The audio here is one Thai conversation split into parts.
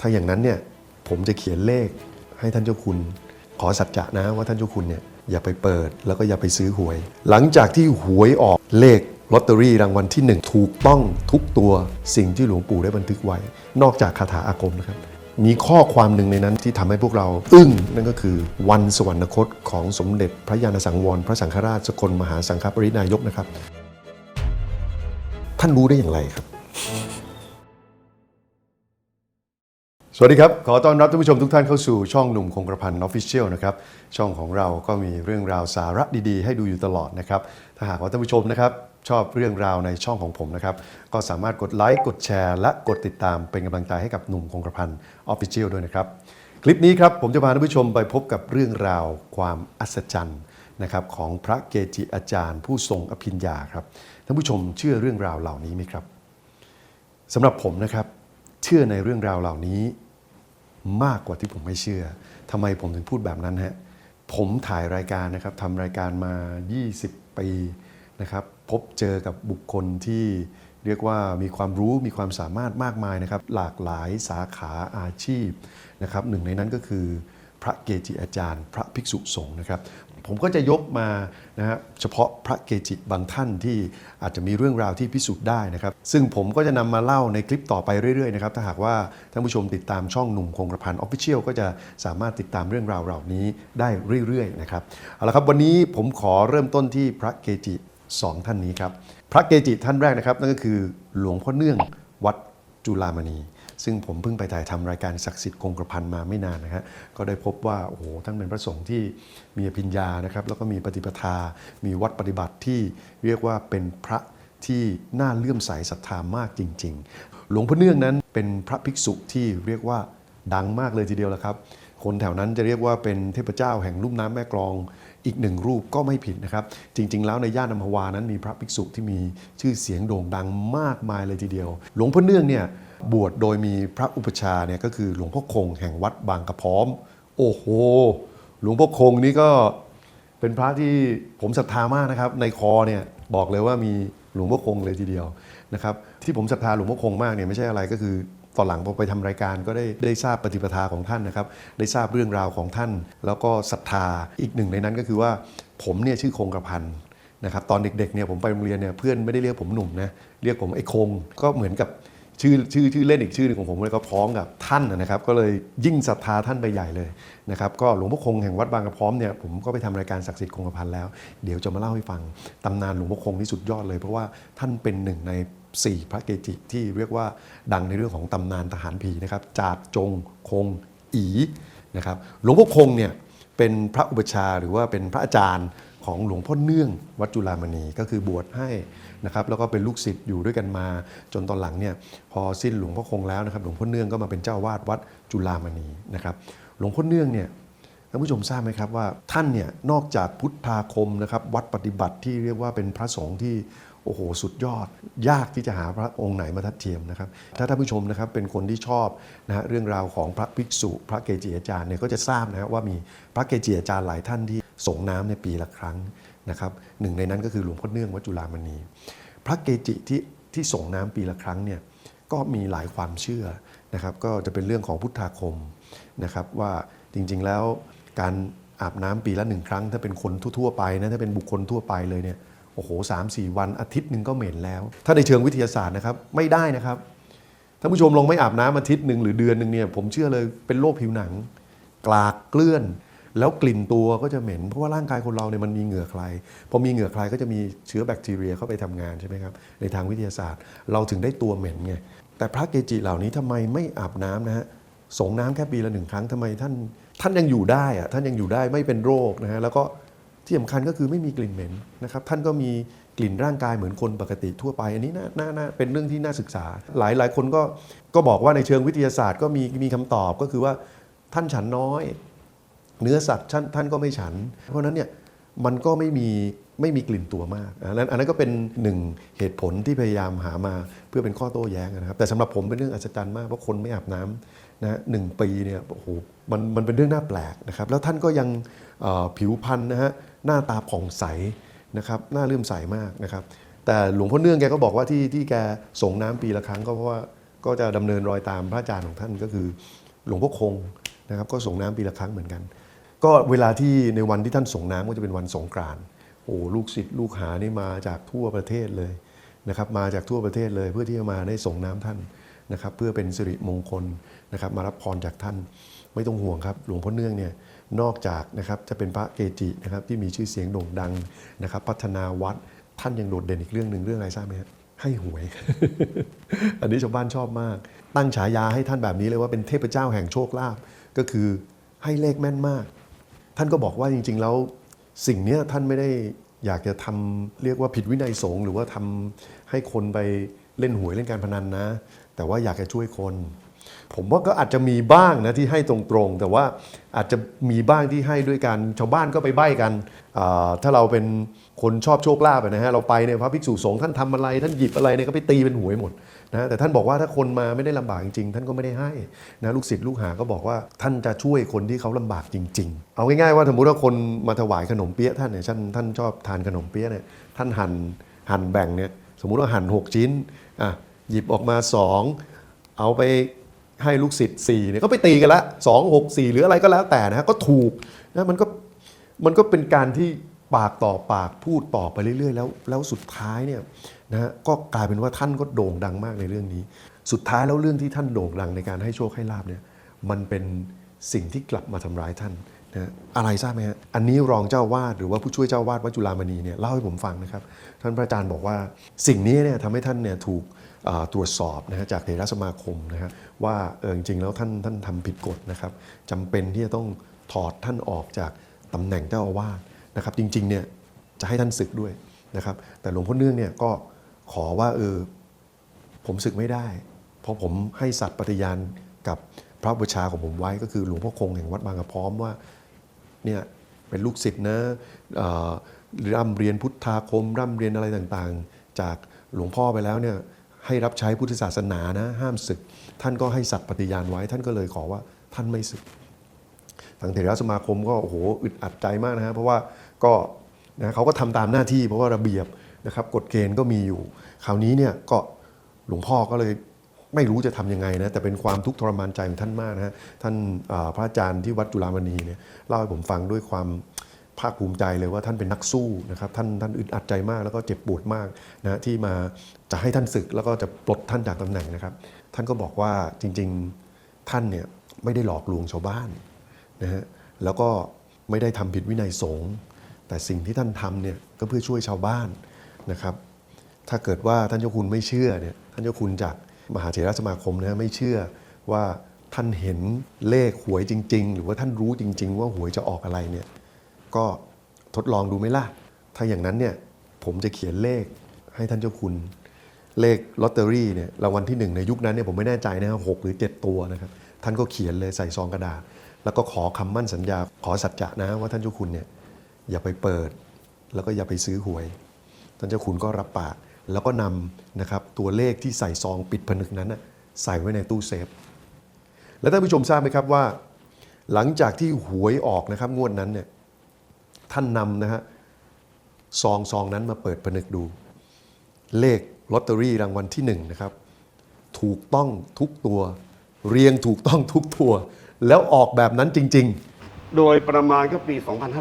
ถ้าอย่างนั้นเนี่ยผมจะเขียนเลขให้ท่านเจ้าคุณ ขอสัจจะนะว่าท่านเจ้าคุณเนี่ยอย่าไปเปิดแล้วก็อย่าไปซื้อหวย หลังจากที่หวยออกเลขลอตเตอรี่รางวัลที่ 1 ถูกต้องทุกตัวสิ่งที่หลวงปู่ได้บันทึกไว้ นอกจากคาถาอาคมนะครับ มีข้อความหนึ่งในนั้นที่ทำให้พวกเรา อึ้งนั่นก็คือวันสวรรคตของสมเด็จพระยาณสังวร พระสังฆราชสกลมหาสังฆปรินายกนะครับ ท่านรู้ได้อย่างไรครับ สวัสดีครับ ขอต้อนรับท่านผู้ชมทุกท่านเข้าสู่ช่องหนุ่มคงกระพันออฟฟิเชียลนะครับ ช่องของเราก็มีเรื่องราวสาระดีๆ ให้ดูอยู่ตลอดนะครับ ถ้าหากว่าท่านผู้ชมนะครับชอบเรื่องราวในช่องของผมนะครับ ก็สามารถกดไลค์กดแชร์ และกดติดตามเป็นกำลังใจให้กับหนุ่มคงกระพันออฟฟิเชียลด้วยนะครับ คลิปนี้ครับผมจะพาท่านผู้ชมไปพบกับเรื่องราวความอัศจรรย์นะครับของพระเกจิอาจารย์ ผู้ทรงอภิญญาครับท่านผู้ชมเชื่อเรื่องราวเหล่านี้ไหมครับสำหรับผมนะครับเชื่อในเรื่องราวเหล่านี้ มากกว่าที่ผมไม่เชื่อ ทำไมผมถึงพูดแบบนั้นฮะ ผมถ่ายรายการนะครับทำรายการมา 20 ปีนะครับ พบเจอกับบุคคลที่เรียกว่ามีความรู้มีความสามารถมากมายนะครับ หลากหลายสาขาอาชีพนะครับ หนึ่งในนั้นก็คือพระเกจิอาจารย์ พระภิกษุสงฆ์นะครับ ผมก็จะยกมานะฮะเฉพาะพระเกจิบางท่านที่อาจจะมีเรื่องราวที่พิสูจน์ได้นะครับ ซึ่งผมก็จะนำมาเล่าในคลิปต่อไปเรื่อยๆนะครับถ้าหากว่าท่านผู้ชมติดตามช่องหนุ่มคงกระพันออฟฟิเชียลก็จะสามารถติดตามเรื่องราวเหล่านี้ได้เรื่อยๆนะครับเอาละครับวันนี้ผมขอเริ่มต้นที่พระเกจิสองท่านนี้ครับพระเกจิท่านแรกนะครับนั่นก็คือหลวงพ่อเนื่องวัดจุฬามณี ซึ่งผมเพิ่งไปถ่ายทำรายการศักดิ์สิทธิ์คงกระพันมาไม่นานนะฮะก็ได้พบว่าโอ้โหท่านเป็นพระสงฆ์ที่มีอภิญญานะครับแล้วก็มีปฏิปทา มีวัดปฏิบัติที่เรียกว่าเป็นพระที่น่าเลื่อมใสศรัทธามากจริง ๆ หลวงพ่อเนื่องนั้นเป็นพระภิกษุที่เรียกว่าดังมากเลยทีเดียวละครับ คนแถวนั้นจะเรียกว่าเป็นเทพเจ้าแห่งลุ่มน้ำแม่กลองอีกหนึ่งรูปก็ไม่ผิดนะครับ จริง ๆ แล้วในย่านอัมพวานั้นมีพระภิกษุที่มีชื่อเสียงโด่งดังมากมายเลยทีเดียว หลวงพ่อเนื่องเนี่ย บวชโดยมีพระอุปชาเนี่ยก็คือหลวงพ่อคงแห่งวัดบางกระพร้อม โอ้โห หลวงพ่อคงนี่ก็เป็นพระที่ผมศรัทธามากนะครับ ในคอเนี่ยบอกเลยว่ามีหลวงพ่อคงเลยทีเดียวนะครับที่ผมศรัทธาหลวงพ่อคงมากเนี่ยไม่ใช่อะไรก็คือตอนหลังพอไปทำรายการก็ได้ได้ทราบปฏิปทาของท่านนะครับ ได้ทราบเรื่องราวของท่าน แล้วก็ศรัทธาอีกหนึ่งในนั้นก็คือว่าผมเนี่ยชื่อคงกระพันนะครับตอนเด็กๆเนี่ยผมไปโรงเรียนเนี่ยเพื่อนไม่ได้เรียกผมหนุ่มนะเรียกผมไอ้คงก็เหมือนกับ ชื่อชื่อชื่อเล่นอีกชื่อหนึงของผมเลยก็พร้องกับท่านนะครับ ก็เลยยิ่งศรัทธาท่านไปใหญ่เลยนะครับก็หลวงพ่อคงแห่งวัดบางกระพร้อมเนี่ยผมก็ไปทำรายการศักดิ์สิทธิ์คงกระพันแล้ว เดี๋ยวจะมาเล่าให้ฟังตำนานหลวงพ่อคงที่สุดยอดเลย เพราะว่าท่านเป็นหนึ่งใน 4 พระเกจิที่เรียกว่าดังในเรื่องของตำนานทหารผีนะครับจาดจงคงอีนะครับหลวงพ่อคงเนี่ย เป็นพระอุปชาหรือว่าเป็นพระอาจารย์ของหลวงพ่อเนื่องวัดจุฬามณีก็คือบวชให้นะครับแล้วก็เป็นลูกศิษย์อยู่ด้วยกันมา จนตอนหลังเนี่ยพอสิ้นหลวงพ่อคงแล้วนะครับหลวงพ่อเนื่องก็มาเป็นเจ้าวาดวัดจุฬามณีนะครับหลวงพ่อเนื่องเนี่ยท่านผู้ชมทราบไหมครับว่าท่านเนี่ยนอกจากพุทธาคมนะครับวัดปฏิบัติที่เรียกว่าเป็นพระสงฆ์ที่ อ้โหสุดยอด ยากที่จะหาพระองค์ไหนมาทัดเทียมนะครับ ถ้าท่านผู้ชมนะครับเป็นคนที่ชอบนะฮะเรื่องราวของพระภิกษุ พระเกจิอาจารย์เนี่ยก็จะทราบนะฮะว่ามีพระเกจิอาจารย์หลายท่านที่ส่งน้ำในปีละครั้งนะครับหนึ่งในนั้นก็คือหลวงพ่อเนื่องวัดจุฬามณี พระเกจิที่ที่ส่งน้ำปีละครั้งเนี่ยก็มีหลายความเชื่อนะครับ ก็จะเป็นเรื่องของพุทธาคมนะครับว่าจริงๆแล้วการอาบน้ำปีละหนึ่งครั้ง ถ้าเป็นคนทั่วๆไปนะถ้าเป็นบุคคลทั่วไปเลยเนี่ย อ้โหสามสี่วันอาทิตย์หนึ่งก็เหม็นแล้ว ถ้าในเชิงวิทยาศาสตร์นะครับไม่ได้นะครับท่านผู้ชมลองไม่อาบน้ำอาทิตย์หนึ่งหรือเดือนหนึ่งเนี่ยผมเชื่อเลยเป็นโรคผิวหนัง กลากเกลื่อน แล้วกลิ่นตัวก็จะเหม็น เพราะว่าร่างกายคนเราเนี่ยมันมีเหงื่อใครพอมีเหงื่อใครก็จะมีเชื้อแบคทีเรียเข้าไปทำงานใช่ไหมครับในทางวิทยาศาสตร์ เราถึงได้ตัวเหม็นไงแต่พระเกจิเหล่านี้ทำไมไม่อาบน้ำนะฮะสงน้ำแค่ปีละหนึ่งครั้งทำไมท่านท่านยังอยู่ได้อะท่านยังอยู่ได้ไม่เป็นโรคนะฮะแล้วก็ ที่สำคัญก็คือไม่มีกลิ่นเหม็นนะครับท่านก็มีกลิ่นร่างกายเหมือนคนปกติทั่วไป อันนี้น่านานาเป็นเรื่องที่น่าศึกษา หลายหลายคนก็ก็บอกว่าในเชิงวิทยาศาสตร์ก็มีมีคำตอบก็คือว่าท่านฉันน้อย เนื้อสัตว์ท่านท่านก็ไม่ฉัน เพราะนั้นเนี่ยมันก็ไม่มีไม่มีกลิ่นตัวมากอันนั้นอันนั้นก็เป็นหนึ่งเหตุผลที่พยายามหามาเพื่อเป็นข้อโต้แย้งนะครับ แต่สำหรับผมเป็นเรื่องอัศจรรย์มากเพราะคนไม่อาบน้ำนะหนึ่งปีเนี่ยโอ้โหมันมันเป็นเรื่องน่าแปลกนะครับ แล้วท่านก็ยังผิวพรรณนะฮะ หน้าตาผ่องใสนะครับหน้าเลื่อมใสมากนะครับ แต่หลวงพ่อเนื่องแกก็บอกว่าที่ที่แกส่งน้ำปีละครั้งก็เพราะว่าก็จะดำเนินรอยตามพระอาจารย์ของท่านก็คือ หลวงพ่อคงนะครับก็ส่งน้ำปีละครั้งเหมือนกัน ก็เวลาที่ในวันที่ท่านส่งน้ำก็จะเป็นวันสงกรานต์โอ้ลูกศิษย์ลูกหานี่มาจากทั่วประเทศเลยนะครับมาจากทั่วประเทศเลยเพื่อที่จะมาได้ส่งน้ำท่านนะครับเพื่อเป็นสิริมงคลนะครับมารับพรจากท่านไม่ต้องห่วงครับ หลวงพ่อเนื่องเนี่ย นอกจากนะครับจะเป็นพระเกจินะครับที่มีชื่อเสียงโด่งดังนะครับพัฒนาวัดท่านยังโดดเด่นอีกเรื่องหนึ่งเรื่องอะไรทราบไหมฮะให้หวย อันนี้ชาวบ้านชอบมาก ตั้งฉายาให้ท่านแบบนี้เลยว่าเป็นเทพเจ้าแห่งโชคลาภก็คือให้เลขแม่นมาก ท่านก็บอกว่าจริง ๆ แล้วสิ่งนี้ท่านไม่ได้อยากจะทำเรียกว่าผิดวินัยสงฆ์หรือว่าทำให้คนไปเล่นหวยเล่นการพนันนะ แต่ว่าอยากจะช่วยคน ผมว่าก็อาจจะมีบ้างนะที่ให้ตรงๆ แต่ว่าอาจจะมีบ้างที่ให้ด้วยกันชาวบ้านก็ไปใบ้กันถ้าเราเป็นคนชอบโชคลาภนะฮะเราไปเนี่ยพระภิกษุสงฆ์ท่านทำอะไร ท่านหยิบอะไรเนี่ยก็ไปตีเป็นหวยหมดนะแต่ท่านบอกว่าถ้าคนมาไม่ได้ลำบากจริงๆท่านก็ไม่ได้ให้นะลูกศิษย์ลูกหาก็บอกว่าท่านจะช่วยคนที่เขาลำบากจริง ๆ เอาง่ายๆว่าสมมติว่าคนมาถวายขนมเปี๊ยะท่านเนี่ยท่านท่านชอบทานขนมเปี๊ยะเนี่ยท่านหั่นหั่นแบ่งเนี่ยสมมุติว่าหั่นหกชิ้นอะหยิบออกมาสองเอาไป ให้ลูกศิษย์สี่เนี่ยก็ไปตีกันละสองหกสี่หรืออะไรก็แล้วแต่นะฮะก็ถูกนะมันก็มันก็เป็นการที่ปากต่อปากพูดต่อไปเรื่อย ๆ แล้วแล้วสุดท้ายเนี่ยนะฮะก็กลายเป็นว่าท่านก็โด่งดังมากในเรื่องนี้ สุดท้ายแล้วเรื่องที่ท่านโด่งดังในการให้โชคให้ลาบเนี่ยมันเป็นสิ่งที่กลับมาทำร้ายท่านนะอะไรทราบไหมฮะอันนี้รองเจ้าวาดหรือว่าผู้ช่วยเจ้าวาดวัดจุฬามณีเนี่ยเล่าให้ผมฟังนะครับ ท่านพระอาจารย์บอกว่าสิ่งนี้เนี่ยทำให้ท่านเนี่ยถูก ตรวจสอบนะฮะจากเถรสมาคมนะฮะว่าเออจริงๆแล้วท่านท่านทำผิดกฎนะครับจำเป็นที่จะต้องถอดท่านออกจากตำแหน่งเจ้าอาวาสนะครับ จริงๆเนี่ยจะให้ท่านศึกด้วยนะครับ แต่หลวงพ่อเนื่องเนี่ยก็ขอว่าเออผมศึกไม่ได้ เพราะผมให้สัตย์ปฏิญาณกับพระบูชาของผมไว้ก็คือหลวงพ่อคงแห่งวัดบางกระพร้อมว่าเนี่ยเป็นลูกศิษย์นะร่ำเรียนพุทธาคม ร่ำเรียนอะไรต่างๆ จากหลวงพ่อไปแล้วเนี่ย ให้รับใช้พุทธศาสนานะห้ามศึก ท่านก็ให้สัตย์ปฏิญาณไว้ ท่านก็เลยขอว่าท่านไม่ศึก ทางเถรสมาคมก็โอ้โหอึดอัดใจมากนะฮะเพราะว่าก็นะเขาก็ทำตามหน้าที่เพราะว่าระเบียบนะครับกฎเกณฑ์ก็มีอยู่ คราวนี้เนี่ยก็หลวงพ่อก็เลยไม่รู้จะทำยังไงนะแต่เป็นความทุกข์ทรมานใจของท่านมากนะฮะท่านพระอาจารย์ที่วัดจุฬามณีเนี่ยเล่าให้ผมฟังด้วยความ ภาคภูมิใจเลยว่าท่านเป็นนักสู้นะครับท่านท่านอึดอัดใจมากแล้วก็เจ็บปวดมากนะที่มาจะให้ท่านศึกแล้วก็จะปลดท่านจากตำแหน่งนะครับ ท่านก็บอกว่าจริงๆท่านเนี่ยไม่ได้หลอกลวงชาวบ้านนะฮะแล้วก็ไม่ได้ทำผิดวินัยสงฆ์แต่สิ่งที่ท่านทำเนี่ยก็เพื่อช่วยชาวบ้านนะครับ ถ้าเกิดว่าท่านเจ้าคุณไม่เชื่อเนี่ยท่านเจ้าคุณจากมหาเถรสมาคมนะไม่เชื่อว่าท่านเห็นเลขหวยจริง ๆ หรือว่าท่านรู้จริง ๆ ว่าหวยจะออกอะไรเนี่ย ก็ทดลองดูไหมล่ะ ถ้าอย่างนั้นเนี่ยผมจะเขียนเลขให้ท่านเจ้าคุณ เลขลอตเตอรี่เนี่ยรางวัลที่หนึ่งในยุคนั้นเนี่ยผมไม่แน่ใจนะครับหกหรือ 7 ตัวนะครับท่านก็เขียนเลยใส่ซองกระดาษ แล้วก็ขอคำมั่นสัญญา ขอสัจจะนะว่าท่านเจ้าคุณเนี่ยอย่าไปเปิด แล้วก็อย่าไปซื้อหวย ท่านเจ้าคุณก็รับปากแล้วก็นำนะครับตัวเลขที่ใส่ซองปิดผนึกนั้น ใส่ไว้ในตู้เซฟ แล้วท่านผู้ชมทราบไหมครับว่า หลังจากที่หวยออกนะครับงวดนั้นเนี่ย ท่านนำนะฮะซองซองนั้นมาเปิดผนึกดู เลขลอตเตอรี่รางวัลที่หนึ่งนะครับถูกต้องทุกตัว เรียงถูกต้องทุกตัว แล้วออกแบบนั้นจริงโดยประมาณก็ปี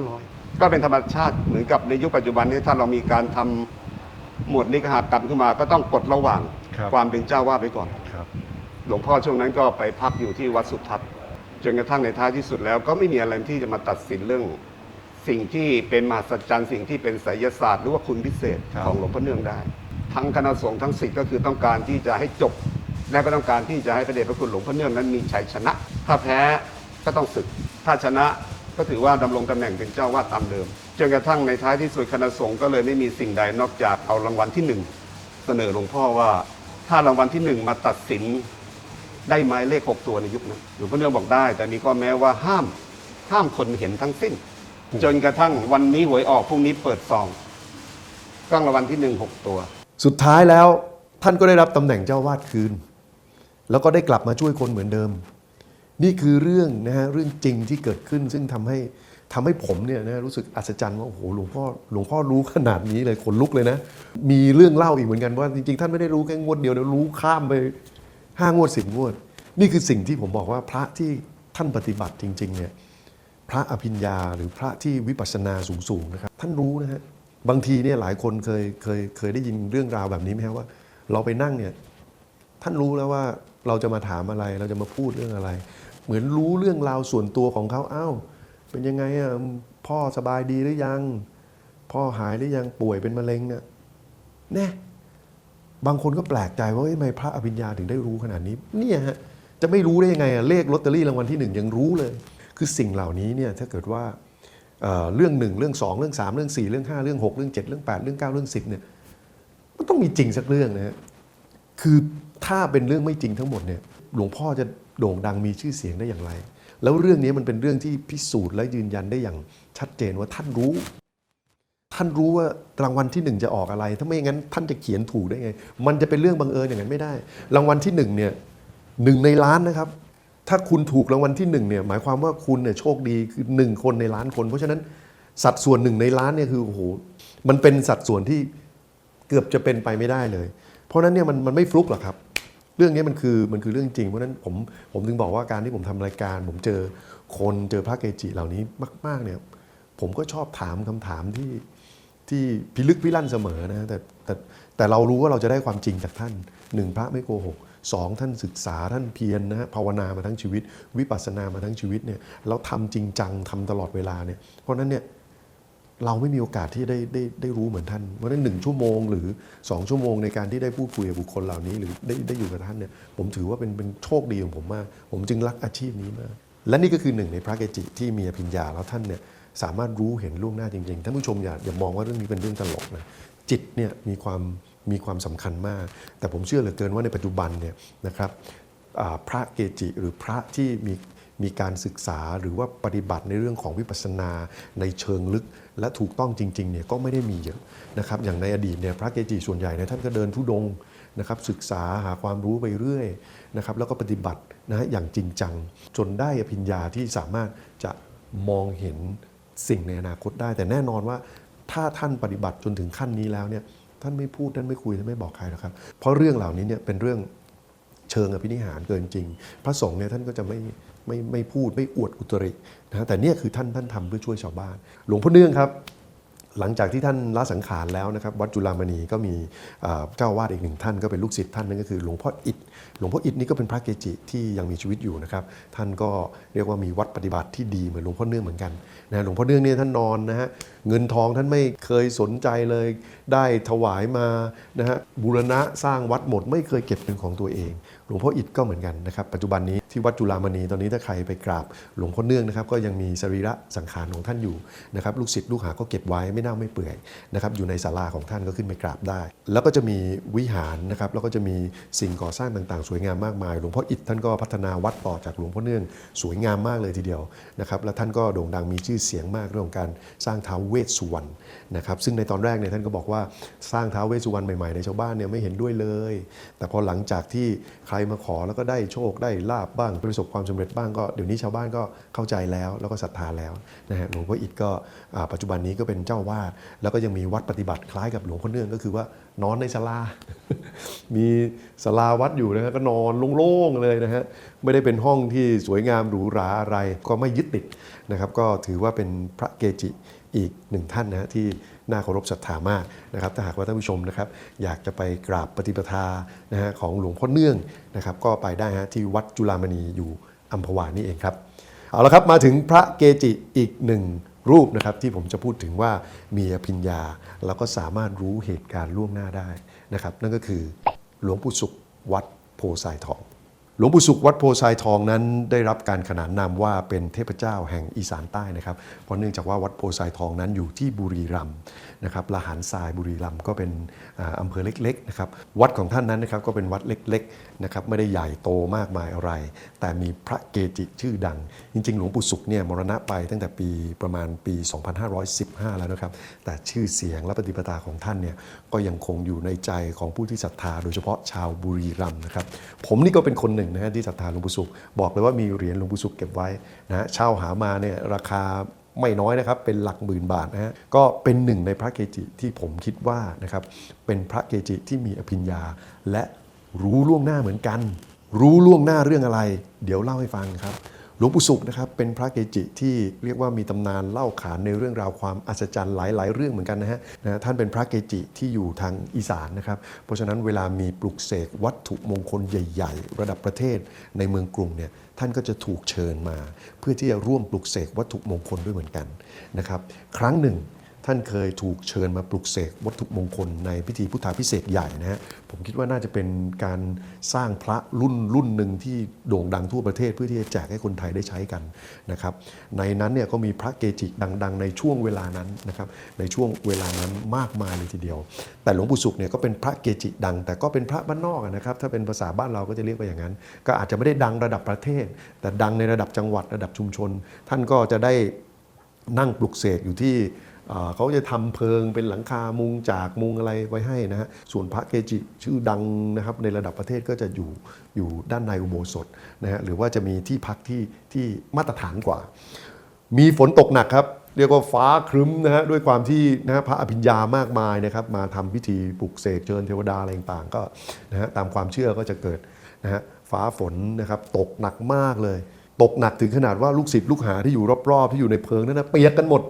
2500 ก็เป็นธรรมชาติเหมือนกับในยุคปัจจุบันนี้ถ้าเรามีการทำหมวดนิกหากรรมขึ้นมาก็ต้องกดระหว่างครับ ความเป็นเจ้าว่าไปก่อนๆครับ หลวงพ่อช่วงนั้นก็ไปพักอยู่ที่วัดสุทัศน์จนกระทั่งในท้ายที่สุดแล้ว ก็ไม่มีอะไรที่จะมาตัดสินเรื่อง สิ่งที่เป็นมหัศจรรย์สิ่งที่เป็นไสยศาสตร์หรือว่าคุณพิเศษครับ ของหลวงพ่อเนื่องได้ ทั้งคณะสงฆ์ทั้งสิทธิ์ก็คือต้องการที่จะให้จบ และก็ต้องการที่จะให้พระเดชพระคุณหลวงพ่อเนื่องนั้นมีชัยชนะ ถ้าแพ้ก็ต้องศึก ถ้าชนะก็ถือว่าดำรงตำแหน่งเป็นเจ้าวาดตามเดิมจนกระทั่งในท้ายที่สุดคณะสงฆ์ก็เลยไม่มีสิ่งใดนอกจากเอารางวัลที่หนึ่งเสนอหลวงพ่อว่าถ้ารางวัลที่หนึ่งมาตัดสินได้ไหมเลขหกตัวในยุคนั้นหลวงพ่อเนื่องบอกได้ แต่มีข้อแม้ว่าห้ามห้ามคนเห็นทั้งสิ้น จนกระทั่งวันนี้หวยออกพรุ่งนี้เปิดซองกล้องรางวัลที่หนึ่งหกตัว สุดท้ายแล้วท่านก็ได้รับตำแหน่งเจ้าวาดคืน แล้วก็ได้กลับมาช่วยคนเหมือนเดิม นี่คือเรื่องนะฮะเรื่องจริงที่เกิดขึ้น ซึ่งทำให้ทำให้ผมเนี่ยนะรู้สึกอัศจรรย์ว่าโอ้โหหลวงพ่อหลวงพ่อรู้ขนาดนี้เลยขนลุกเลยนะ มีเรื่องเล่าอีกเหมือนกันว่าจริงๆ ท่านไม่ได้รู้แค่งวดเดียวนะรู้ข้ามไปห้างวดสิบงวด นี่คือสิ่งที่ผมบอกว่าพระที่ท่านปฏิบัติจริงๆเนี่ย พระอภิญญาหรือพระที่วิปัสสนาสูงๆนะครับ ท่านรู้นะฮะบางทีเนี่ยหลายคนเคยเคยเคยได้ยินเรื่องราวแบบนี้ไหมครับว่า เราไปนั่งเนี่ยท่านรู้แล้วว่าเราจะมาถามอะไรเราจะมาพูดเรื่องอะไร เหมือนรู้เรื่องราวส่วนตัวของเขาอ้าวเป็นยังไงอะพ่อสบายดีหรือยัง พ่อหายหรือยังป่วยเป็นมะเร็งเนี่ยแน่บางคนก็แปลกใจว่าเฮ้ยทำไมพระอภิญญาถึงได้รู้ขนาดนี้ เนี่ยฮะจะไม่รู้ได้ยังไงอะเลขลอตเตอรี่รางวัลที่หนึ่งยังรู้เลย คือสิ่งเหล่านี้เนี่ยถ้าเกิดว่าเเรื่องหนึ่งเรื่องสองเรื่องสามเรื่องสี่เรื่องห้าเรื่องหกเรื่องเจ็ดเรื่องแปดเรื่องเก้าเรื่องสิบเนี่ยมันต้องมีจริงสักเรื่องนะฮะคือถ้าเป็นเรื่องไม่จริงทั้งหมดเนี่ยหลวงพ่อจะโด่งดังมีชื่อเสียงได้อย่างไร แล้วเรื่องนี้มันเป็นเรื่องที่พิสูจน์และยืนยันได้อย่างชัดเจนว่าท่านรู้ ท่านรู้ว่ารางวัลที่หนึ่งจะออกอะไร ถ้าไม่อย่างนั้นท่านจะเขียนถูกได้ไง มันจะเป็นเรื่องบังเอิญอย่างนั้นไม่ได้ รางวัลที่หนึ่งเนี่ยหนึ่งในล้านนะครับ ถ้าคุณถูกรางวัลที่หนึ่งเนี่ยหมายความว่าคุณเนี่ยโชคดีคือหนึ่งคนในล้านคน เพราะฉะนั้นสัดส่วนหนึ่งในล้านเนี่ยคือโอ้โหมันเป็นสัดส่วนที่เกือบจะเป็นไปไม่ได้เลย เพราะฉะนั้นเนี่ยมันมันไม่ฟลุกหรอกครับ เรื่องนี้มันคือมันคือเรื่องจริง เพราะฉะนั้นผมผมถึงบอกว่าการที่ผมทำรายการ ผมเจอคนเจอพระเกจิเหล่านี้มากๆเนี่ยผมก็ชอบถามคำถามที่ที่พิลึกพิลั่นเสมอนะแต่แต่แต่เรารู้ว่าเราจะได้ความจริงจากท่านหนึ่งพระไม่โกหก สองท่านศึกษาท่านเพียรนะฮะภาวนามาทั้งชีวิต วิปัสสนามาทั้งชีวิตเนี่ยแล้วทำจริงจังทำตลอดเวลาเนี่ยเพราะนั้นเนี่ยเราไม่มีโอกาสที่ได้ได้ได้รู้เหมือนท่าน เพราะฉะนั้นหนึ่งชั่วโมงหรือ 2 ชั่วโมงในการที่ได้พูดคุยกับบุคคลเหล่านี้ หรือได้ได้อยู่กับท่านเนี่ยผมถือว่าเป็นเป็นโชคดีของผมมาก ผมจึงรักอาชีพนี้มาก และนี่ก็คือหนึ่งในพระเกจิที่มีอภิญญาแล้วท่านเนี่ยสามารถรู้เห็นล่วงหน้าจริงๆท่านผู้ชมอย่าอย่ามองว่าเรื่องนี้เป็นเรื่องตลกนะจิตเนี่ยมีความ มีความสำคัญมาก แต่ผมเชื่อเหลือเกินว่าในปัจจุบันเนี่ยนะครับพระเกจิหรือพระที่มีมีการศึกษาหรือว่าปฏิบัติในเรื่องของวิปัสสนาในเชิงลึก และถูกต้องจริงๆเนี่ยก็ไม่ได้มีเยอะนะครับอย่างในอดีตเนี่ยพระเกจิส่วนใหญ่เนี่ยท่านก็เดินทุดงนะครับศึกษาหาความรู้ไปเรื่อยนะครับแล้วก็ปฏิบัตินะฮะอย่างจริงจัง จนได้อภิญญาที่สามารถจะมองเห็นสิ่งในอนาคตได้ แต่แน่นอนว่าถ้าท่านปฏิบัติจนถึงขั้นนี้แล้วเนี่ย ท่านไม่พูดท่านไม่คุยท่านไม่บอกใครหรอกครับ เพราะเรื่องเหล่านี้เนี่ยเป็นเรื่องเชิงอภินิหารเกินจริง พระสงฆ์เนี่ยท่านก็จะไม่ไม่ไม่พูดไม่อวดอุตรินะฮะแต่เนี่ยคือท่านท่านทำเพื่อช่วยชาวบ้าน หลวงพ่อเนื่องครับ หลังจากที่ท่านละสังขารแล้วนะครับวัดจุฬามณีก็มีเจ้าอาวาดอีกหนึ่งท่านก็เป็นลูกศิษย์ท่านนั่นก็คือหลวงพ่ออิฐหลวงพ่ออิฐนี่ก็เป็นพระเกจิที่ยังมีชีวิตอยู่นะครับท่านก็เรียกว่ามีวัดปฏิบัติที่ดีเหมือนหลวงพ่อเนื่องเหมือนกันนะหลวงพ่อเนื่องเนี่ยท่านนอนนะฮะเงินทองท่านไม่เคยสนใจเลย ได้ถวายมานะฮะบูรณะสร้างวัดหมดไม่เคยเก็บเป็นของตัวเอง หลวงพ่ออิฐก็เหมือนกันนะครับ ปัจจุบันนี้ที่วัดจุฬามณีตอนนี้ถ้าใครไปกราบหลวงพ่อเนื่องนะครับ ก็ยังมีสรีระสังขารของท่านอยู่นะครับ ลูกศิษย์ลูกหาก็เก็บไว้ไม่เน่าไม่เปื่อยนะครับ อยู่ในศาลาของท่านก็ขึ้นไปกราบได้ แล้วก็จะมีวิหารนะครับ แล้วก็จะมีสิ่งก่อสร้างต่างๆ สวยงามมากมาย หลวงพ่ออิฐท่านก็พัฒนาวัดต่อจากหลวงพ่อเนื่องสวยงามมากเลยทีเดียวนะครับ แล้วท่านก็โด่งดังมีชื่อเสียงมากเรื่องของการสร้างท้าวเวสสุวรรณนะครับ ซึ่งในตอนแรกเนี่ยท่านก็บอกว่าสร้างท้าวเวสสุวรรณใหม่ๆในชาวบ้านเนี่ยไม่เห็นด้วยเลย แต่พอหลังจากที่ใครมาขอแล้วก็ได้โชคได้ลาบบ้างประสบความสำเร็จบ้างก็เดี๋ยวนี้ชาวบ้านก็เข้าใจแล้วแล้วก็ศรัทธาแล้วนะฮะหลวงพ่ออิฐก็ปัจจุบันนี้ก็เป็นเจ้าวาดแล้วก็ยังมีวัดปฏิบัติคล้ายกับหลวงพ่อเนื่องก็คือว่านอนในศาลา มีศาลาวัดอยู่นะฮะก็นอนโล่งๆเลยนะฮะไม่ได้เป็นห้องที่สวยงามหรูหราอะไรก็ไม่ยึดติดนะครับก็ถือว่าเป็นพระเกจิ อีกหนึ่งท่านนะที่น่าเคารพศรัทธามากนะครับถ้าหากว่าท่านผู้ชมนะครับ อยากจะไปกราบปฏิปทานะฮะของหลวงพ่อเนื่องนะครับ ก็ไปได้ฮะที่วัดจุฬามณีอยู่อัมพวานี่เองครับเอาละครับมาถึงพระเกจิอีกหนึ่งรูปนะครับที่ผมจะพูดถึงว่ามีอภิญญาแล้วก็สามารถรู้เหตุการณ์ล่วงหน้าได้นะครับ นั่นก็คือหลวงปู่สุขวัดโพไซทอง หลวงปู่สุขวัดโพไซทองนั้นได้รับการขนานนามว่าเป็นเทพเจ้าแห่งอีสานใต้นะครับ เพราะเนื่องจากว่าวัดโพไซทองนั้นอยู่ที่บุรีรัมย์นะครับละหารทรายบุรีรัมย์ก็เป็นอ่าอำเภอเล็กๆนะครับวัดของท่านนั้นนะครับก็เป็นวัดเล็ก ๆ นะครับไม่ได้ใหญ่โตมากมายอะไร แต่มีพระเกจิชื่อดัง จริง ๆ หลวงปู่สุขเนี่ยมรณะไปตั้งแต่ปีประมาณปี 2515 แล้วนะครับ แต่ชื่อเสียงและปฏิปทาของท่านเนี่ยก็ยังคงอยู่ในใจของผู้ที่ศรัทธา โดยเฉพาะชาวบุรีรัมย์นะครับ ผมนี่ก็เป็นคนหนึ่งนะฮะที่ศรัทธาหลวงปู่สุข บอกเลยว่ามีเหรียญหลวงปู่สุขเก็บไว้นะฮะเช่าหามาเนี่ยราคาไม่น้อยนะครับ เป็นหลักหมื่นบาทนะฮะก็เป็นหนึ่งในพระเกจิที่ผมคิดว่านะครับเป็นพระเกจิที่มีอภิญญาและ รู้ล่วงหน้าเหมือนกัน รู้ล่วงหน้าเรื่องอะไร เดี๋ยวเล่าให้ฟังครับ หลวงปู่สุขนะครับเป็นพระเกจิที่เรียกว่ามีตำนานเล่าขานในเรื่องราวความอัศจรรย์หลายๆ เรื่องเหมือนกันนะฮะนะท่านเป็นพระเกจิที่อยู่ทางอีสานนะครับ เพราะฉะนั้นเวลามีปลุกเสกวัตถุมงคลใหญ่ ๆ ระดับประเทศในเมืองกรุงเนี่ยท่านก็จะถูกเชิญมา เพื่อที่จะร่วมปลุกเสกวัตถุมงคลด้วยเหมือนกันนะครับ ครั้งหนึ่ง ท่านเคยถูกเชิญมาปลุกเสกวัตถุมงคลในพิธีพุทธาพิเศษใหญ่นะฮะผมคิดว่าน่าจะเป็นการสร้างพระรุ่นรุ่นหนึ่งที่โด่งดังทั่วประเทศเพื่อที่จะแจกให้คนไทยได้ใช้กันนะครับในนั้นเนี่ยก็มีพระเกจิดัง ๆ ในช่วงเวลานั้นนะครับในช่วงเวลานั้นมากมายเลยทีเดียว แต่หลวงปู่สุขเนี่ยก็เป็นพระเกจิดัง แต่ก็เป็นพระบ้านนอกนะครับถ้าเป็นภาษาบ้านเราก็จะเรียกว่าอย่างนั้น ก็อาจจะไม่ได้ดังระดับประเทศ แต่ดังในระดับจังหวัดระดับชุมชน ท่านก็จะได้นั่งปลุกเสกอยู่ที่ เขาจะทำเพิงเป็นหลังคามุงจากมุงอะไรไว้ให้นะฮะส่วนพระเกจิชื่อดังนะครับในระดับประเทศก็จะอยู่อยู่ด้านในอุโบสถนะฮะหรือว่าจะมีที่พักที่ที่มาตรฐานกว่า มีฝนตกหนักครับเรียกว่าฟ้าครึ้มนะฮะด้วยความที่นะฮะพระอภิญญามากมายนะครับมาทำพิธีปลุกเสกเชิญเทวดาอะไรต่างๆก็นะฮะตามความเชื่อก็จะเกิดนะฮะฟ้าฝนนะครับตกหนักมากเลย ตกหนักถึงขนาดว่าลูกศิษย์ลูกหาที่อยู่รอบๆ ที่อยู่ในเพิงนั้นนะเปียกกันหมด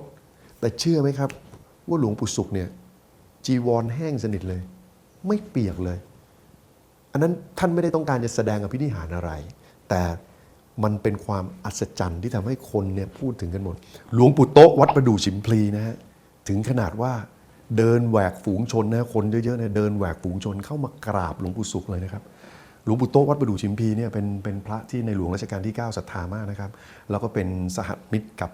แต่เชื่อไหมครับ ว่าหลวงปู่ศุกร์เนี่ยจีวรแห้งสนิทเลย ไม่เปียกเลย อันนั้นท่านไม่ได้ต้องการจะแสดงอภินิหารอะไร แต่มันเป็นความอัศจรรย์ที่ทำให้คนเนี่ยพูดถึงกันหมด หลวงปู่โต๊ะวัดประดู่ฉิมพลีนะฮะถึงขนาดว่าเดินแหวกฝูงชนนะคนเยอะๆเนี่ยเดินแหวกฝูงชนเข้ามากราบหลวงปู่ศุกร์เลยนะครับหลวงปู่โต๊ะวัดประดู่ชิมพีเนี่ยเป็นเป็นพระที่ในหลวงรัชกาลที่ 9ศรัทธามากนะครับ แล้วก็เป็นสหมิตรกับ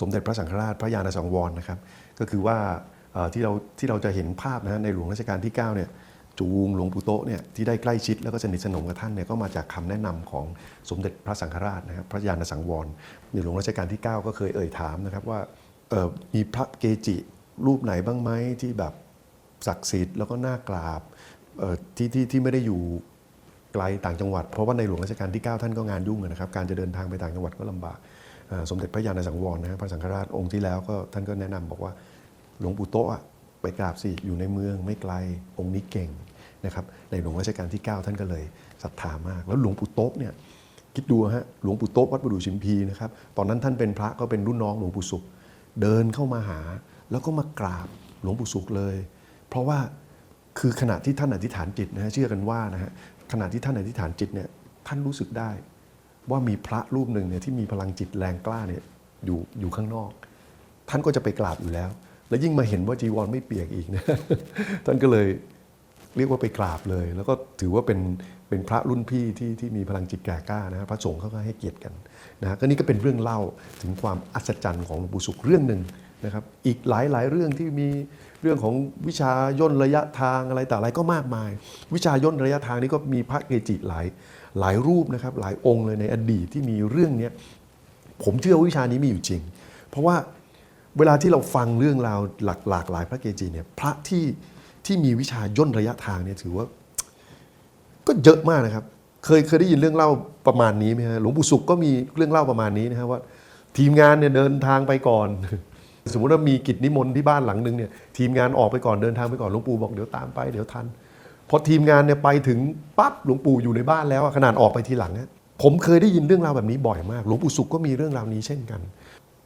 สมเด็จพระสังฆราชพระยาณสังวรนะครับ ก็คือว่าที่เราที่เราจะเห็นภาพนะฮะในหลวงรัชกาลที่9เนี่ยจูงหลวงปู่โตเนี่ยที่ได้ใกล้ชิดแล้วก็สนิทสนมกับท่านเนี่ยก็มาจากคำแนะนำของสมเด็จพระสังฆราชนะครับพระยาณสังวรในหลวงรัชกาลที่ 9 ก็เคยเอ่ยถามนะครับว่ามีพระเกจิรูปไหนบ้างไหมที่แบบศักดิ์สิทธิ์แล้วก็น่ากราบที่ที่ที่ไม่ได้อยู่ไกลต่างจังหวัด เพราะว่าในหลวงรัชกาลที่ 9 ท่านก็งานยุ่งนะครับการจะเดินทางไปต่างจังหวัดก็ลำบาก สมเด็จพระยาณสังวรนะฮะพระสังฆราชองค์ที่แล้วก็ท่านก็แนะนำบอกว่าหลวงปู่โตะอะไปกราบสิอยู่ในเมืองไม่ไกลองค์นี้เก่งนะครับในหลวงรัชกาลที่ 9 ท่านก็เลยศรัทธามาก แล้วหลวงปู่โตะเนี่ยคิดดูฮะหลวงปู่โตะวัดประดู่ชิมพีนะครับตอนนั้นท่านเป็นพระก็เป็นรุ่นน้องหลวงปู่สุข เดินเข้ามาหา แล้วก็มากราบหลวงปู่สุขเลย เพราะว่าคือขณะที่ท่านอธิษฐานจิตนะฮะเชื่อกันว่านะฮะขณะที่ท่านอธิษฐานจิตเนี่ยท่านรู้สึกได้ ว่ามีพระรูปหนึ่งเนี่ยที่มีพลังจิตแรงกล้าเนี่ยอยู่อยู่ข้างนอก ท่านก็จะไปกราบอยู่แล้ว แล้วยิ่งมาเห็นว่าจีวรไม่เปียกอีกนะท่านก็เลยเรียกว่าไปกราบเลย แล้วก็ถือว่าเป็นเป็นพระรุ่นพี่ที่ที่มีพลังจิตแก่กล้านะพระสงฆ์เขาก็ให้เกียรติกันนะฮะก็นี่ก็เป็นเรื่องเล่าถึงความอัศจรรย์ของหลวงปู่สุขเรื่องหนึ่งนะครับอีกหลายหลายเรื่องที่มีเรื่องของวิชาย่นระยะทางอะไรแต่อะไรก็มากมาย วิชาย่นระยะทางนี้ก็มีพระเกจิหลาย หลายรูปนะครับหลายองค์เลยในอดีตที่มีเรื่องนี้ผมเชื่อวิชานี้มีอยู่จริง เพราะว่าเวลาที่เราฟังเรื่องราวหลากหลากหลายพระเกจิเนี่ยพระที่ที่มีวิชาย่นระยะทางเนี่ยถือว่า ก็เยอะมากนะครับ เคยเคยได้ยินเรื่องเล่าประมาณนี้ไหมฮะหลวงปู่สุขก็มีเรื่องเล่าประมาณนี้นะฮะว่า ทีมงานเนี่ยเดินทางไปก่อน สมมติว่ามีกิจนิมนต์ที่บ้านหลังหนึ่งเนี่ยทีมงานออกไปก่อนเดินทางไปก่อนหลวงปู่บอกเดี๋ยวตามไปเดี๋ยวทัน พอทีมงานเนี่ยไปถึงปั๊บหลวงปู่อยู่ในบ้านแล้วขนาดออกไปทีหลังนี่ผมเคยได้ยินเรื่องราวแบบนี้บ่อยมาก หลวงปู่สุขก็มีเรื่องราวนี้เช่นกัน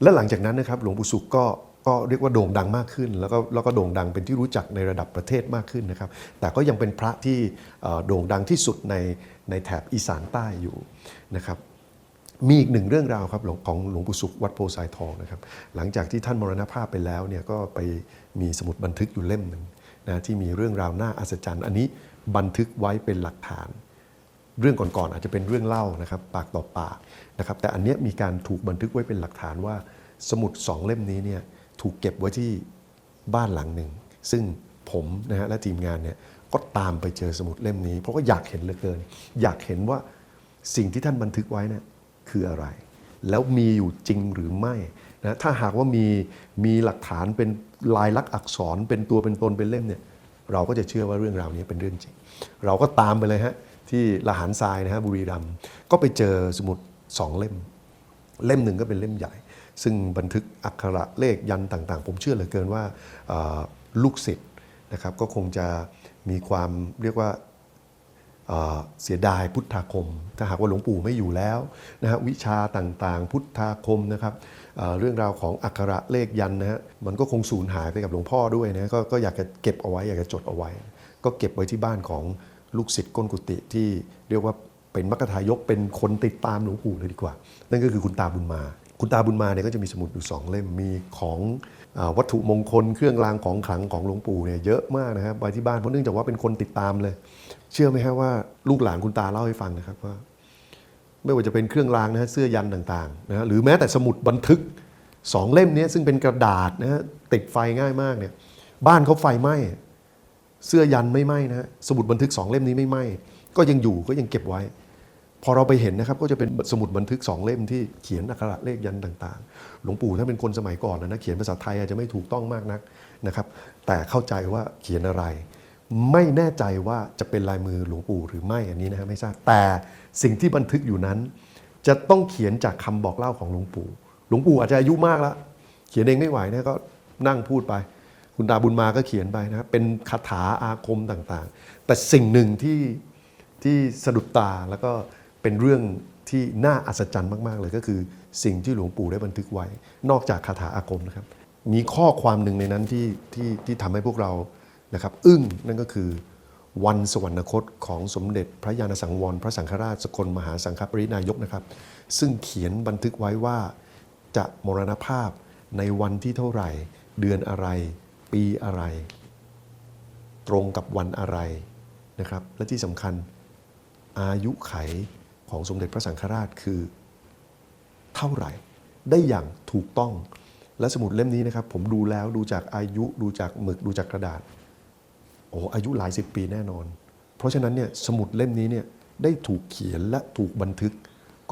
และหลังจากนั้นนะครับหลวงปู่สุขก็ก็เรียกว่าโด่งดังมากขึ้น แล้วก็แล้วก็โด่งดังเป็นที่รู้จักในระดับประเทศมากขึ้นนะครับ แต่ก็ยังเป็นพระที่โด่งดังที่สุดในในแถบอีสานใต้อยู่นะครับมีอีกหนึ่งเรื่องราวครับของหลวงปู่สุขวัดโพไซทองนะครับ หลังจากที่ท่านมรณภาพไปแล้วเนี่ยก็ไปมีสมุดบันทึกอยู่เล่มหนึ่ง นะที่มีเรื่องราวน่าอัศจรรย์ อันนี้บันทึกไว้เป็นหลักฐาน เรื่องก่อนๆอาจจะเป็นเรื่องเล่านะครับปากต่อปากนะครับแต่อันนี้มีการถูกบันทึกไว้เป็นหลักฐานว่า สมุดสองเล่มนี้เนี่ยถูกเก็บไว้ที่บ้านหลังหนึ่ง ซึ่งผมนะฮะและทีมงานเนี่ยก็ตามไปเจอสมุดเล่มนี้ เพราะว่าอยากเห็นเหลือเกิน อยากเห็นว่าสิ่งที่ท่านบันทึกไว้นี่ยคืออะไร แล้วมีอยู่จริงหรือไม่ นะถ้าหากว่ามีมีหลักฐานเป็นลายลักษณ์อักษรเป็นตัวเป็นตนเป็นเล่มเนี่ยเราก็จะเชื่อว่าเรื่องราวนี้เป็นเรื่องจริง เราก็ตามไปเลยฮะที่ละหารทรายนะฮะบุรีรัมย์ก็ไปเจอสมุดสองเล่ม เล่มหนึ่งก็เป็นเล่มใหญ่ ซึ่งบันทึกอักขระเลขยันต์ต่างๆ ผมเชื่อเหลือเกินว่าลูกศิษย์นะครับก็คงจะมีความเรียกว่า เสียดายพุทธาคม ถ้าหากว่าหลวงปู่ไม่อยู่แล้วนะฮะวิชาต่างๆ พุทธาคมนะครับเเรื่องราวของอักขระเลขยันนะฮะมันก็คงสูญหายไปกับหลวงพ่อด้วยนะก็ก็อยากจะเก็บเอาไว้อยากจะจดเอาไว้ ก็เก็บไว้ที่บ้านของลูกศิษย์ก้นกุฏิที่เรียกว่าเป็นมัคคทายกเป็นคนติดตามหลวงปู่เลยดีกว่า นั่นก็คือคุณตาบุญมา คุณตาบุญมาเนี่ยก็จะมีสมุดอยู่สองเล่มมีของอวัตถุมงคลเครื่องรางของขลังของหลวงปู่เนี่ยเยอะมากนะครับไว้ที่บ้านเพราะเนื่องจากว่าเป็นคนติดตามเลย เชื่อไหมครับว่าลูกหลานคุณตาเล่าให้ฟังนะครับว่า ไม่ว่าจะเป็นเครื่องรางนะฮะเสื้อยันต่างๆนะฮะหรือแม้แต่สมุดบันทึกสองเล่มนี้ซึ่งเป็นกระดาษนะฮะติดไฟง่ายมากเนี่ยบ้านเขาไฟไหม้เสื้อยันไม่ไหม้นะฮะสมุดบันทึกสองเล่มนี้ไม่ไหม้ก็ยังอยู่ก็ยังเก็บไว้ พอเราไปเห็นนะครับก็จะเป็นสมุดบันทึกสองเล่มที่เขียนอักขระเลขยันต่าง ๆ หลวงปู่ท่าเป็นคนสมัยก่อนนะนะเขียนภาษาไทยอาจจะไม่ถูกต้องมากนักนะครับแต่เข้าใจว่าเขียนอะไร ไม่แน่ใจว่าจะเป็นลายมือหลวงปู่หรือไม่อันนี้นะฮะไม่ทราบแต่สิ่งที่บันทึกอยู่นั้น จะต้องเขียนจากคำบอกเล่าของหลวงปู่ หลวงปู่อาจจะอายุมากแล้ว เขียนเองไม่ไหวนะก็นั่งพูดไป คุณตาบุญมาก็เขียนไปนะครับเป็นคาถาอาคมต่างๆ แต่สิ่งหนึ่งที่ที่สะดุดตาแล้วก็เป็นเรื่องที่น่าอัศจรรย์มากๆเลยก็คือ สิ่งที่หลวงปู่ได้บันทึกไว้ นอกจากคาถาอาคมนะครับ มีข้อความหนึ่งในนั้นที่ที่ที่ทำให้พวกเรา นะครับอึ้งนั่นก็คือวันสวรรคตของสมเด็จพระยาณสังวร พระสังฆราชสกลมหาสังฆปรินายกนะครับ ซึ่งเขียนบันทึกไว้ว่าจะมรณภาพในวันที่เท่าไหร่ เดือนอะไร ปีอะไร ตรงกับวันอะไรนะครับและที่สำคัญอายุไขของสมเด็จพระสังฆราชคือเท่าไหร่ ได้อย่างถูกต้องและสมุดเล่มนี้นะครับผมดูแล้วดูจากอายุดูจากหมึกดูจากกระดาษ โอ้อายุหลายสิบปีแน่นอน เพราะฉะนั้นเนี่ยสมุดเล่มนี้เนี่ยได้ถูกเขียนและถูกบันทึก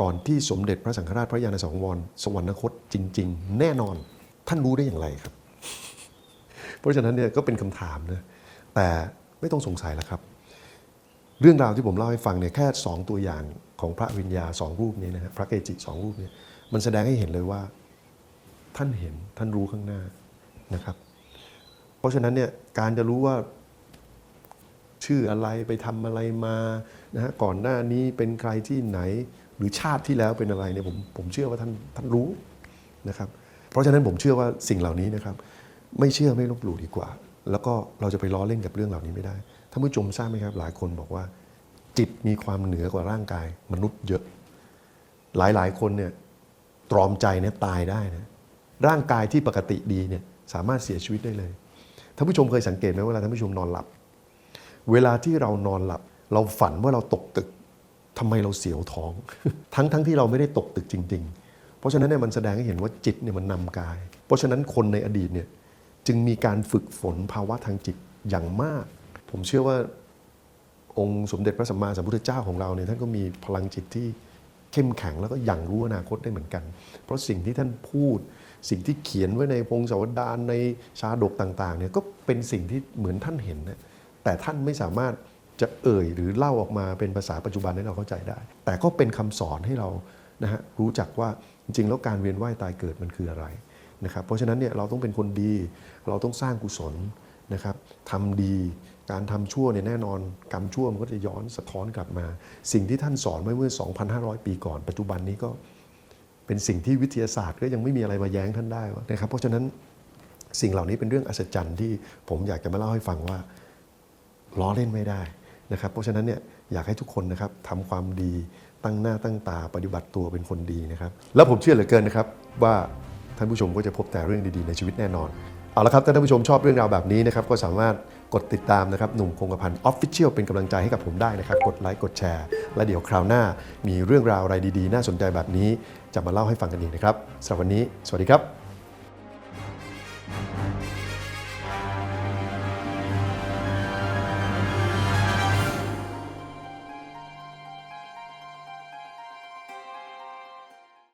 ก่อนที่สมเด็จพระสังฆราชพระยาณสังวรสวรรคตจริง ๆ แน่นอนท่านรู้ได้อย่างไรครับ เพราะฉะนั้นเนี่ยก็เป็นคำถามนะแต่ไม่ต้องสงสัยแล้วครับ เรื่องราวที่ผมเล่าให้ฟังเนี่ยแค่ 2 ตัวอย่างของพระวิญญาสองรูปนี้นะฮะพระเกจิสองรูปนี้มันแสดงให้เห็นเลยว่า ท่านเห็นท่านรู้ข้างหน้านะครับ เพราะฉะนั้นเนี่ยการจะรู้ว่า ชื่ออะไรไปทำอะไรมานะฮะก่อนหน้านี้เป็นใครที่ไหนหรือชาติที่แล้วเป็นอะไรเนี่ยผมผมเชื่อว่าท่านท่านรู้นะครับ เพราะฉะนั้นผมเชื่อว่าสิ่งเหล่านี้นะครับ ไม่เชื่อไม่ลบหลู่ดีกว่า แล้วก็เราจะไปล้อเล่นกับเรื่องเหล่านี้ไม่ได้ท่านผู้ชมทราบไหมครับ หลายคนบอกว่า จิตมีความเหนือกว่าร่างกาย มนุษย์เยอะ หลายหลายคนเนี่ยตรอมใจเนี่ยตายได้นะร่างกายที่ปกติดีเนี่ยสามารถเสียชีวิตได้เลยท่านผู้ชมเคยสังเกตไหมเวลาท่านผู้ชมนอนหลับ เวลาที่เรานอนหลับ เราฝันว่าเราตกตึกทำไมเราเสียวท้อง ทั้งทั้งที่เราไม่ได้ตกตึกจริง ๆ เพราะฉะนั้นเนี่ยมันแสดงให้เห็นว่าจิตเนี่ยมันนำกาย เพราะฉะนั้นคนในอดีตเนี่ยจึงมีการฝึกฝนภาวะทางจิตอย่างมาก ผมเชื่อว่าองค์สมเด็จพระสัมมาสัมพุทธเจ้าของเราเนี่ยท่านก็มีพลังจิตที่เข้มแข็งแล้วก็อย่างรู้อนาคตได้เหมือนกัน เพราะสิ่งที่ท่านพูด สิ่งที่เขียนไว้ในพงศาวดารในชาดกต่างๆเนี่ยก็เป็นสิ่งที่เหมือนท่านเห็นนะ แต่ท่านไม่สามารถจะเอ่ยหรือเล่าออกมาเป็นภาษาปัจจุบันให้เราเข้าใจได้ แต่ก็เป็นคำสอนให้เรานะฮะรู้จักว่าจริงๆ แล้วการเวียนว่ายตายเกิดมันคืออะไรนะครับเพราะฉะนั้นเนี่ยเราต้องเป็นคนดีเราต้องสร้างกุศลนะครับทำดีการทำชั่วเนี่ยแน่นอนกรรมชั่วมันก็จะย้อนสะท้อนกลับมา สิ่งที่ท่านสอนไว้เมื่อ 2,500 ปีก่อน ปัจจุบันนี้ก็เป็นสิ่งที่วิทยาศาสตร์ก็ยังไม่มีอะไรมาแย้งท่านได้นะครับเพราะฉะนั้นสิ่งเหล่านี้เป็นเรื่องอัศจรรย์ที่ผมอยากจะมาเล่าให้ฟังว่า ล้อเล่นไม่ได้นะครับ เพราะฉะนั้นเนี่ยอยากให้ทุกคนนะครับทำความดีตั้งหน้าตั้งตาปฏิบัติตัวเป็นคนดีนะครับ แล้วผมเชื่อเหลือเกินนะครับว่าท่านผู้ชมก็จะพบแต่เรื่องดีๆในชีวิตแน่นอน เอาละครับถ้าท่านผู้ชมชอบเรื่องราวแบบนี้นะครับก็สามารถกดติดตามนะครับหนุ่มคงกระพันออฟฟิเชียลเป็นกำลังใจให้กับผมได้นะครับ กดไลค์กดแชร์ และเดี๋ยวคราวหน้ามีเรื่องราวอะไรดีๆ น่าสนใจแบบนี้จะมาเล่าให้ฟังกันอีกนะครับสำหรับวันนี้ สวัสดีครับ